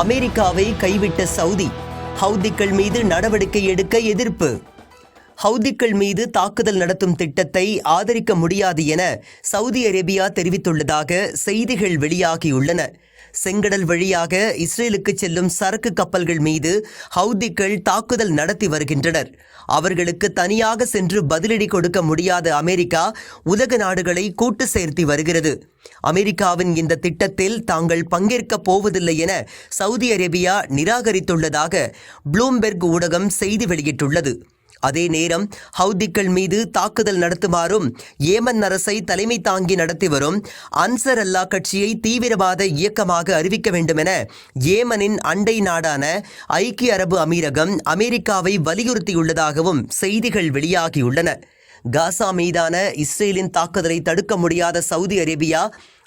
அமெரிக்காவை கைவிட்ட சவுதி ஹவுதிக்கள் மீது நடவடிக்கை எடுக்க எதிர்ப்பு. ஹவுதிக்கள் மீது தாக்குதல் நடத்தும் திட்டத்தை ஆதரிக்க முடியாது என சவுதி அரேபியா தெரிவித்துள்ளதாக செய்திகள் வெளியாகியுள்ளன. செங்கடல் வழியாக இஸ்ரேலுக்கு செல்லும் சரக்கு கப்பல்கள் மீது ஹவுதிக்கள் தாக்குதல் நடத்தி வருகின்றனர். அவர்களுக்கு தனியாக சென்று பதிலடி கொடுக்க முடியாத அமெரிக்கா உலக நாடுகளை கூட்டு சேர்த்து வருகிறது. அமெரிக்காவின் இந்த திட்டத்தில் தாங்கள் பங்கேற்கப் போவதில்லை என சவுதி அரேபியா நிராகரித்துள்ளதாக ப்ளூம்பெர்க் ஊடகம் செய்தி வெளியிட்டுள்ளது. அதே நேரம் ஹவுதிக்கள் மீது தாக்குதல் நடத்துமாறும் ஏமன் அரசை தலைமை தாங்கி நடத்தி வரும் அன்சர் அல்லா கட்சியை தீவிரவாத இயக்கமாக அறிவிக்க வேண்டுமென ஏமனின் அண்டை நாடான ஐக்கிய அரபு அமீரகம் அமெரிக்காவை வலியுறுத்தியுள்ளதாகவும் செய்திகள் வெளியாகியுள்ளன. காசா மீதான இஸ்ரேலின் தாக்குதலை தடுக்க முடியாத சவுதி அரேபியா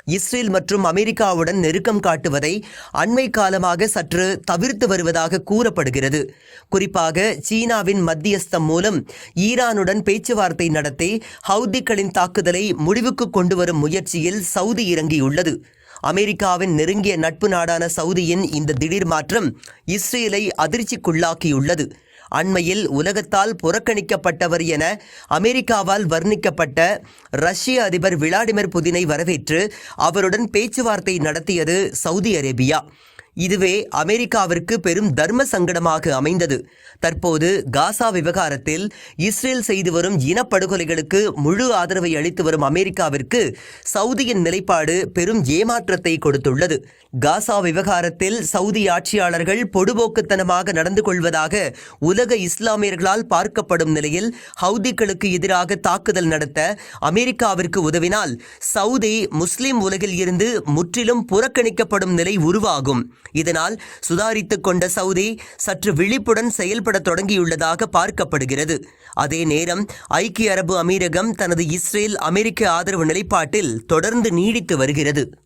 இஸ்ரேல் மற்றும் அமெரிக்காவுடன் நெருக்கம் காட்டுவதை அண்மை காலமாக சற்று தவிர்த்து வருவதாக கூறப்படுகிறது. குறிப்பாக சீனாவின் மத்தியஸ்தம் மூலம் ஈரானுடன் பேச்சுவார்த்தை நடத்தி ஹவுதிக்களின் தாக்குதலை முடிவுக்கு கொண்டு வரும் முயற்சியில் சவுதி இறங்கியுள்ளது. அமெரிக்காவின் நெருங்கிய நட்பு நாடான சவுதியின் இந்த திடீர் மாற்றம் இஸ்ரேலை அதிர்ச்சிக்குள்ளாக்கியுள்ளது. அண்மையில் உலகத்தால் புறக்கணிக்கப்பட்டவர் என அமெரிக்காவால் வர்ணிக்கப்பட்ட ரஷ்ய அதிபர் விளாடிமிர் புதினை வரவேற்று அவருடன் பேச்சுவார்த்தை நடத்தியது சவுதி அரேபியா. இதுவே அமெரிக்காவிற்கு பெரும் தர்ம சங்கடமாக அமைந்தது. தற்போது காசா விவகாரத்தில் இஸ்ரேல் செய்து வரும் இனப்படுகொலைகளுக்கு முழு ஆதரவை அளித்து வரும் அமெரிக்காவிற்கு சவுதியின் நிலைப்பாடு பெரும் ஏமாற்றத்தை கொடுத்துள்ளது. காசா விவகாரத்தில் சவுதி ஆட்சியாளர்கள் பொடுபோக்குத்தனமாக நடந்து கொள்வதாக உலக இஸ்லாமியர்களால் பார்க்கப்படும் நிலையில் ஹவுதிகளுக்கு எதிராக தாக்குதல் நடத்த அமெரிக்காவிற்கு உதவினால் சவுதி முஸ்லிம் உலகில் இருந்து முற்றிலும் புறக்கணிக்கப்படும் நிலை உருவாகும். இதனால் சுதாரித்து கொண்ட சவுதி சற்று விழிப்புடன் செயல்பட தொடங்கியுள்ளதாக பார்க்கப்படுகிறது. அதே நேரம் ஐக்கிய அரபு அமீரகம் தனது இஸ்ரேல் அமெரிக்க ஆதரவு நிலைப்பாட்டில் தொடர்ந்து நீடித்து வருகிறது.